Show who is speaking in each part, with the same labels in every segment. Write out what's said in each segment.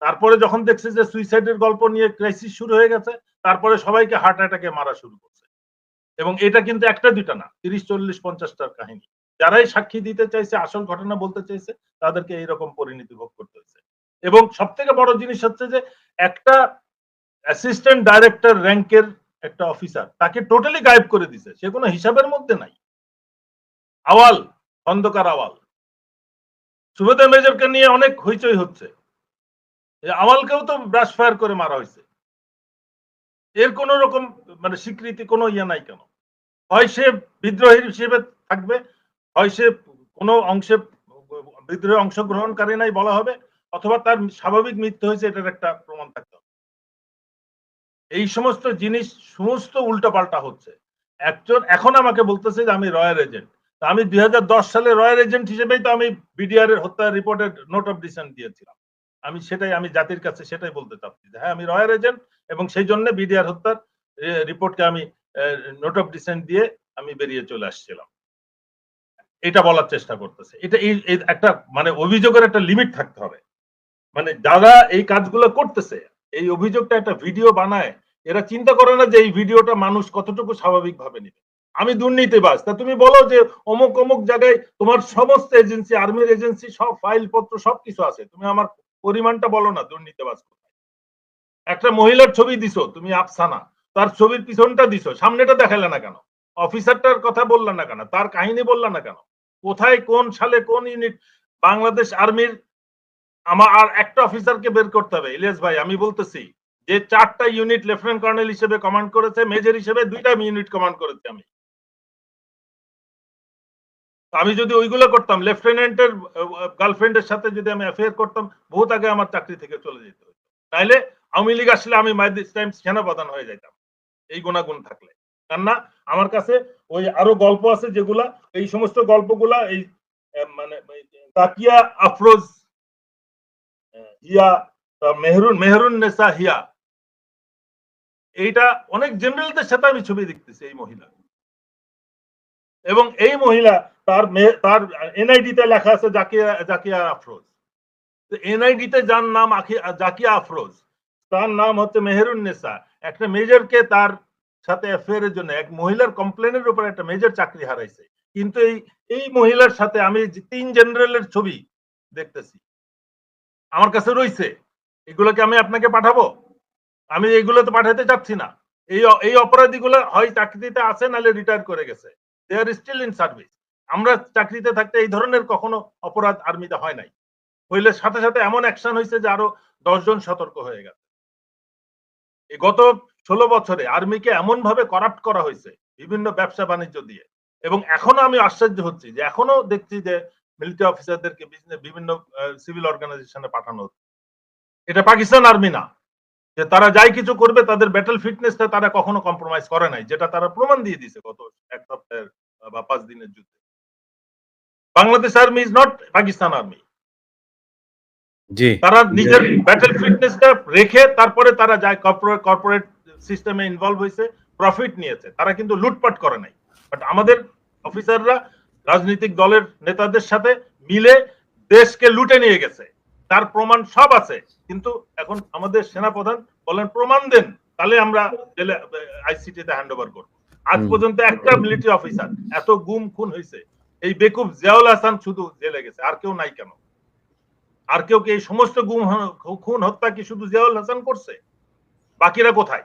Speaker 1: তারপরে যখন দেখছে যে সুইসাইডের গল্প নিয়ে ক্রাইসিস শুরু হয়ে গেছে, তারপরে সবাইকে হার্ট অ্যাটাকে মারা শুরু করছে। এবং এটা কিন্তু একটা দুইটা না, তিরিশ, চল্লিশ, পঞ্চাশটার কাহিনী। যারাই সাক্ষী দিতে চাইছে, আসল ঘটনা বলতে চাইছে, তাদেরকে এইরকম পরিণতি ভোগ করতে হয়েছে। এবং সব থেকে বড় জিনিস হচ্ছে যে একটা অ্যাসিস্ট্যান্ট ডাইরেক্টর র্যাঙ্কের একটা অফিসার তাকে টোটালি গায়েব করে দিছে। সে কোনো হিসাবের মধ্যে নাই। আওয়াল, অন্ধকার আওয়াল। সুবেদার মেজরকে নিয়ে অনেক হইচই হচ্ছে। এই আওয়ালকেও তো ব্রাশ ফায়ার করে মারা হয়েছে। এর কোন রকম মানে স্বীকৃতি, কোনো ইয়ে নাই কেন? হয় সে বিদ্রোহী হিসেবে থাকবে, হয় সে কোনো অংশে, বিদ্রোহে অংশগ্রহণকারী নাই বলা হবে, অথবা তার স্বাভাবিক মৃত্যু হয়েছে এটার একটা প্রমাণ থাকতে হবে। এই সমস্ত জিনিস, সমস্ত উল্টাপাল্টা হচ্ছে। একজন, এখন আমাকে বলতেছে যে আমি রয়্যাল এজেন্ট আমি দুই হাজার দশ সালে রয়্যাল এজেন্ট হিসেবেই তো আমি বিডিআর এর হত্যা রিপোর্টের নোট অফ ডিসেন্ট দিয়েছিলাম। আমি সেটাই, আমি জাতির কাছে সেটাই বলতে চাচ্ছি হ্যাঁ আমি রয়্যাল এজেন্ট এবং সেই জন্য বিডিআর হত্যার রিপোর্টকে আমি নোট অফ ডিসেন্ট দিয়ে আমি বেরিয়ে চলে আসছিলাম। এটা বলার চেষ্টা করতেছে। এটা এই একটা মানে অভিযোগের একটা লিমিট থাকতে হবে। মানে যারা এই কাজগুলো করতেছে, এই অভিযোগটা একটা ভিডিও বানায়, এরা চিন্তা করে না যে এই ভিডিওটা মানুষ কতটুকু স্বাভাবিক ভাবে নেবে। আমি দুর্নীতিবাজ। তা তুমি বলো যে অমুক অমুক জায়গায় তোমার সমস্ত এজেন্সি, আর্মির এজেন্সি সব ফাইল পত্র সবকিছু আছে। তুমি আমার পরিমাণটা বলো না, দুর্নীতিবাজ কোথায়? একটা মহিলার ছবি দিছো, তুমি আফসানা, তার ছবির পিছনটা দিছো, সামনেটা দেখালে না কেন? অফিসারটার কথা বললা না কেন? তার কাহিনী বললা না কেন? কোথায়, কোন সালে কোন ইউনিট? বাংলাদেশ আর্মির আমার আর একটা অফিসারকে বের করতে হবে। ইলিয়াস ভাই, আমি বলতেছি, যে চারটা ইউনিট লেফটেন্যান্ট কর্নেল হিসেবে কমান্ড করেছে, মেজর হিসেবে দুইটা ইউনিট কমান্ড করেছি আমি। আমি যদি ওইগুলো করতাম, লেফটেন্যান্টের গার্লফ্রেন্ডের সাথে যদি আমি অ্যাফেয়ার করতাম, বহুত আগে আমার চাকরি থেকে চলে যেতে। তাইলে আওয়ামী লীগ আসলে আমি মাই দিস টাইম সেনাপ্রধান হয়ে যাইতাম, এই গুণাগুণ থাকলে। কেননা আমার কাছে ওই আরও গল্প আছে যেগুলা, এই সমস্ত গল্পগুলা, এই মানে তাকিয়া আফরোজ হিয়া মেহরুন মেহরুন নেসা হিয়া, এইটা অনেক জেনারেলদের সাথে আমি ছবি দেখতেছি এই মহিলা। এবং এই মহিলা তার তার এনআইডি তে লেখা আছে জাকিয়া জাকিয়া আফরোজ। এনআইডি তে যার নাম জাকিয়া আফরোজ, তার নাম হচ্ছে মেহরুন নেসা একটা মেজরকে তার সাথে অ্যাফেয়ারের জন্য, এক মহিলার কমপ্লেনের উপর একটা মেজর চাকরি হারাইছে। কিন্তু এই এই মহিলার সাথে আমি তিন জেনারেলের ছবি দেখতেছি, আমার কাছে রয়েছে এগুলোকে আমি আপনাকে পাঠাবো? আমি এগুলো তো পাঠাতে চাচ্ছি না। এই এই অপরাধীগুলো হয় চাকরিতে আছে, নাহলে রিটায়ার করে গেছে। They are still in service আমরা চাকরিতে থাকতে এই ধরনের কখনো অপরাধ আর্মিতে হয় নাই। হইলে সাথে সাথে এমন অ্যাকশন হয়েছে যে আরও দশজন সতর্ক হয়ে গেছে। এই গত ষোলো বছরে আর্মিকে এমন ভাবে করাপ্ট করা হয়েছে বিভিন্ন ব্যবসা বাণিজ্য দিয়ে। এবং এখনও আমি আশ্চর্য হচ্ছি যে এখনও দেখছি যে মিলিটারি অফিসারদেরকে বিভিন্ন সিভিল অর্গানাইজেশনে পাঠানো হচ্ছে। এটা পাকিস্তান আর্মি না। যে তারা যাই কিছু করবে, তাদের ব্যাটেল ফিটনেসটা তারা কখনো কম্প্রোমাইজ করে নাই, যেটা তারা প্রমাণ দিয়ে দিছে গত এক সপ্তাহের, বা পাঁচ দিনের যুদ্ধে। Bangladesh army is not Pakistan army. তারা নিজের ব্যাটেল ফিটনেসটা রেখে তারপরে তারা যায় কর্পোরেট কর্পোরেট সিস্টেমে ইনভলভ হয়েছে প্রফিট নিয়েছে। তারা কিন্তু লুটপাট করে নাই। বাট আমাদের অফিসাররা রাজনৈতিক দলের নেতাদের সাথে মিলে দেশকে লুটে নিয়ে গেছে। তার প্রমাণ সব আছে। কিন্তু এখন আমাদের সেনাপ্রধান বলেন প্রমাণ দেন। তাহলে আমরা আইসিটিতে হ্যান্ড ওভার করব। আজ পর্যন্ত একটা মিলিটারি অফিসার এত গুম খুন হয়েছে। এই বেকুব জিয়াউল হাসান শুধু জেলে গেছে আর কেউ নাই কেন? আর কেউ কি এই সমস্ত গুম খুন হত্যা কি শুধু জিয়াউল হাসান করছে? বাকিরা কোথায়?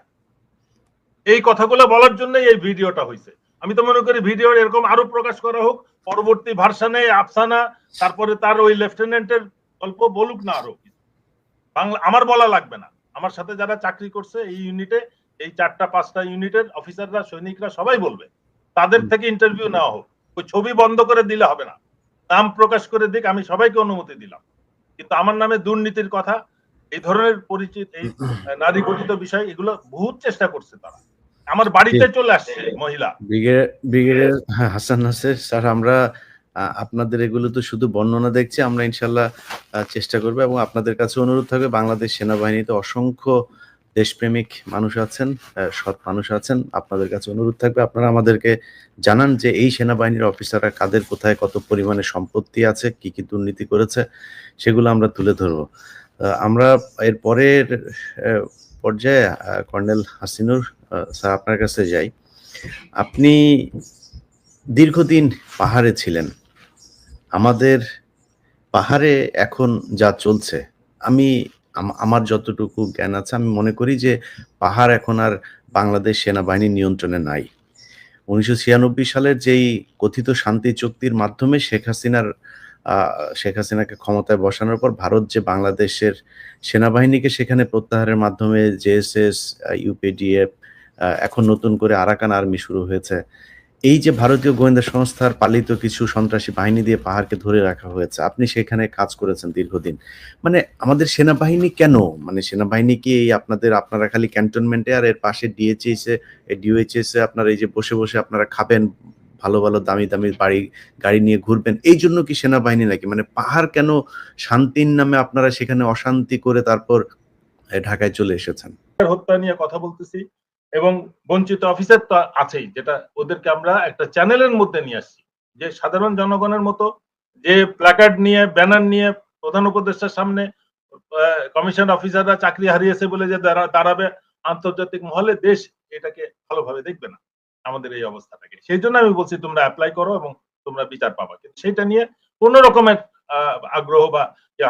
Speaker 1: এই কথাগুলো বলার জন্যই এই ভিডিওটা হয়েছে আমি তো মনে করি ভিডিও এরকম আরও প্রকাশ করা হোক পরবর্তী ভার্সানে আফসানা তারপরে তার ওই লেফটেন্যান্টের গল্প বলুক না আরও বাংলা আমার বলা লাগবে না। আমার সাথে যারা চাকরি করছে এই ইউনিটে এই চারটা পাঁচটা ইউনিটের অফিসাররা সৈনিকরা সবাই বলবে। তাদের থেকে ইন্টারভিউ নেওয়া হোক। ওই ছবি বন্ধ করে দিলে হবে না। নাম প্রকাশ করে দিক, আমি সবাইকে অনুমতি দিলাম। কিন্তু আমার নামে দুর্নীতির কথা, এই ধরনের পরিচিত, এই নারী গঠিত বিষয়, এগুলো বহুত চেষ্টা করছে তারা। আমার বাড়িতে চলে আসছে মহিলা।
Speaker 2: ব্রিগেডিয়ার হাসান নাসের। স্যার, আমরা আপনাদের এগুলো তো শুধু বর্ণনা দেখছি, আমরা ইনশাল্লাহ চেষ্টা করব এবং আপনাদের কাছে অনুরোধ থাকবে, বাংলাদেশ সেনাবাহিনীতে অসংখ্য দেশপ্রেমিক মানুষ আছেন সৎ মানুষ আছেন। আপনাদের কাছে অনুরোধ থাকবে, আপনারা আমাদেরকে জানান যে এই সেনাবাহিনীর অফিসাররা কাদের কোথায় কত পরিমাণে সম্পত্তি আছে, কি কি দুর্নীতি করেছে, সেগুলো আমরা তুলে ধরবো। আমরা এর পরের পর্যায়ে কর্নেল হাসিনুর স্যার আপনার কাছে যাই। আপনি দীর্ঘদিন পাহাড়ে ছিলেন। আমাদের পাহাড়ে এখন যা চলছে, আম- আমার যতটুকু জ্ঞান আছে, আমি মনে করি যে পাহাড় এখন আর বাংলাদেশ সেনাবাহিনীর নিয়ন্ত্রণে নাই। উনিশশো ছিয়ানব্বই সালের যেই কথিত শান্তি চুক্তির মাধ্যমে শেখ হাসিনার শেখ হাসিনাকে ক্ষমতায় বসানোর পর ভারত যে বাংলাদেশের সেনাবাহিনীকে সেখানে প্রত্যাহারের মাধ্যমে জেএসএস ইউপিডিএফ এখন নতুন করে আরাকান আর্মি শুরু হয়েছে এই যে ভারতীয় গোয়েন্দা সংস্থার পালিত কিছু সন্ত্রাসী বাহিনী দিয়ে পাহাড়কে ধরে রাখা হয়েছে, আপনি সেখানে কাজ করেছেন দীর্ঘদিন। মানে আমাদের সেনাবাহিনী কেন? মানে সেনাবাহিনী কি এই আপনাদের, আপনারা খালি ক্যান্টনমেন্টে আর এর পাশে ডিএচএস এ আপনারা এই যে বসে বসে আপনারা খাবেন, ভালো ভালো, দামি দামি বাড়ি, গাড়ি নিয়ে ঘুরবেন, এই জন্য কি সেনাবাহিনী নাকি? মানে পাহাড় কেন শান্তির নামে আপনারা সেখানে অশান্তি করে তারপর ঢাকায় চলে এসেছেন?
Speaker 1: হত্যা নিয়ে কথা বলতেছি। এবং বঞ্চিত অফিসার তো আছেই, যেটা ওদেরকে আমরা একটা চ্যানেলের মধ্যে নিয়ে আসছি। যে সাধারণ জনগণের মতো যে প্ল্যাকার্ড নিয়ে ব্যানার নিয়ে প্রধান উপদেষ্টার সামনে কমিশন অফিসাররা চাকরি হারিয়েছে বলে যে দাঁড়া- দাঁড়াবে আন্তর্জাতিক মহলে, দেশ এটাকে ভালোভাবে দেখবে না, আমাদের এই অবস্থাটাকে। সেই জন্য আমি বলছি, তোমরা অ্যাপ্লাই করো এবং তোমরা বিচার পাবা। কিন্তু সেটা নিয়ে কোন রকমের আগ্রহ বা,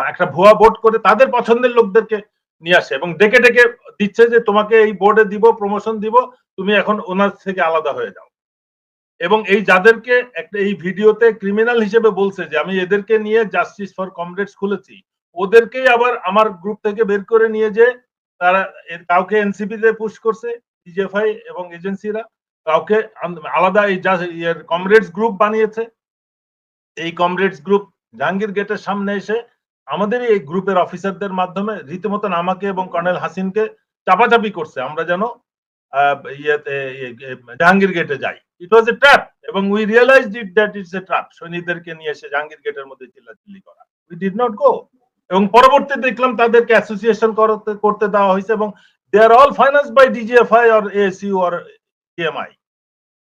Speaker 1: একটা ভুয়া ভোট করে তাদের পছন্দের লোকদেরকে নিয়ে আসে এবং ডেকে ডেকে দিচ্ছে যে তোমাকে এই বোর্ডে দিব প্রমোশন দিব, তুমি এখন ওনার থেকে আলাদা হয়ে যাও। এবং এই যাদেরকে একটা এই ভিডিওতে ক্রিমিনাল হিসেবে বলছে যে, আমি এদেরকে নিয়ে জাস্টিস ফর কমরেডস খুলেছি। ওদেরকেই আবার আমার গ্রুপ থেকে বের করে নিয়ে যে তারা কাউকে এনসিপি তে পুশ করছে ডিজিএফআই এবং এজেন্সিরা কাউকে আলাদা এই কমরেডস গ্রুপ বানিয়েছে। এই কমরেডস গ্রুপ জাহাঙ্গীর গেটের সামনে এসে আমাদের এই গ্রুপের অফিসারদের মাধ্যমে, রীতিমতন আমাকে এবং কর্নেল হাসিনকে চাপাচাপি করছে, আমরা যেন জাহাঙ্গীর গেটে যাই। ইট ওয়াজ এ ট্র্যাপ এবং we realise it that it's a trap সৈনিকদেরকে নিয়ে এসে জাহাঙ্গীর গেটের মধ্যে চিল্লাচিল্লি করা। উই ডিড নট গো এবং পরবর্তী দেখলাম তাদেরকে অ্যাসোসিয়েশন করতে করতে দেওয়া হয়েছে, এবং they are all finance by DGFI or ASU or EMI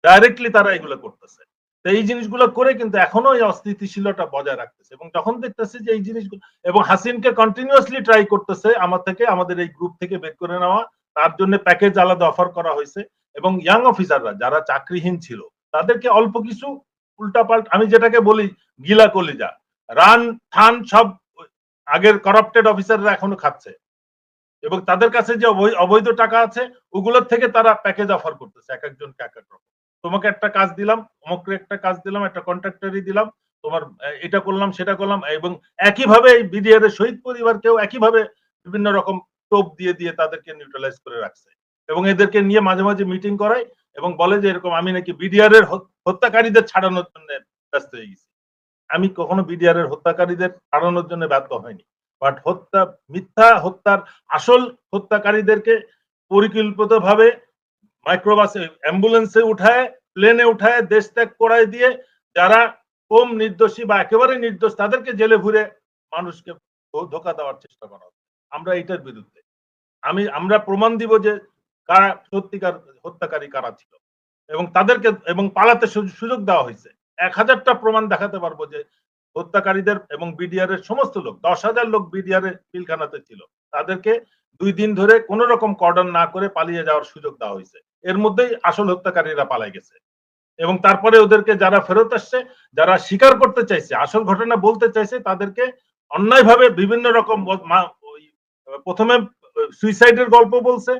Speaker 1: directly তারা এগুলো করতেছে। তো এই জিনিসগুলো করে কিন্তু এখনও এই অস্থিতিশীলতা বজায় রাখতেছে। এবং যখন দেখতেছে যে এই জিনিসগুলো এবং হাসিনকে কন্টিনিউয়াসলি ট্রাই করতেছে আমার থেকে, আমাদের এই গ্রুপ থেকে বের করে নেওয়া। তার জন্য প্যাকেজ আলাদা অফার করা হয়েছে। এবং ইয়াং অফিসাররা যারা চাকরিহীন ছিল, তাদেরকে অল্প কিছু উল্টাপাল্ট আমি যেটাকে বলি, গিলা কলিজা। রান, থান সব আগের করাপ্টেড অফিসাররা এখনও খাচ্ছে। এবং তাদের কাছে যে অবৈ- অবৈধ টাকা আছে, ওগুলোর থেকে তারা প্যাকেজ অফার করতেছে, এক একজনকে এক এক রকম। তোমাকে একটা কাজ দিলাম অমুককে একটা কাজ দিলাম, একটা কন্ট্রাক্টরই দিলাম, তোমার এটা করলাম, সেটা করলাম, এবং একইভাবে এই বিডিআর এর শহীদ পরিবারকেও একইভাবে বিভিন্ন রকম টোপ দিয়ে দিয়ে তাদেরকে নিউট্রালাইজ করে রাখছে এবং এদেরকে নিয়ে মাঝে মাঝে মিটিং করায় এবং বলে যে এরকম আমি নাকি বিডিআর এর হত্যাকারীদের ছাড়ানোর জন্য ব্যস্ত হয়ে গেছি। আমি কখনো বিডিআর এর হত্যাকারীদের ছাড়ানোর জন্য ব্যর্থ হয়নি বাট হত্যা, মিথ্যা হত্যার আসল হত্যাকারীদেরকে পরিকল্পিত ভাবে মাইক্রোবাসে অ্যাম্বুলেন্সে উঠায় প্লেনে উঠায়, দেশ ত্যাগ করায় দিয়ে যারা কম নির্দোষী বা একেবারে নির্দোষ, তাদেরকে জেলে ভুরে মানুষকে ধোকা দেওয়ার চেষ্টা করা আমরা এটার বিরুদ্ধে। আমি, আমরা প্রমাণ দিব যে কারা সত্যিকার হত্যাকারী কারা ছিল। এবং তাদেরকে, এবং পালাতে সুযোগ দেওয়া হয়েছে। এক হাজারটা প্রমাণ দেখাতে পারব যে হত্যাকারীদের এবং বিডিআর এর সমস্ত লোক, দশ হাজার লোক বিডিআর এর পিলখানাতে ছিল। তাদেরকে দুই দিন ধরে কোন রকম কর্ডন না করে পালিয়ে যাওয়ার সুযোগ দেওয়া হয়েছে। এর মধ্যেই আসল হত্যাকারীরা পালাই গেছে। এবং তারপরে ওদেরকে যারা ফেরত আসছে, যারা স্বীকার করতে চাইছে, আসল ঘটনা বলতে চাইছে, তাদেরকে অন্যায়ভাবে বিভিন্ন রকম প্রথমে সুইসাইডের গল্প বলছে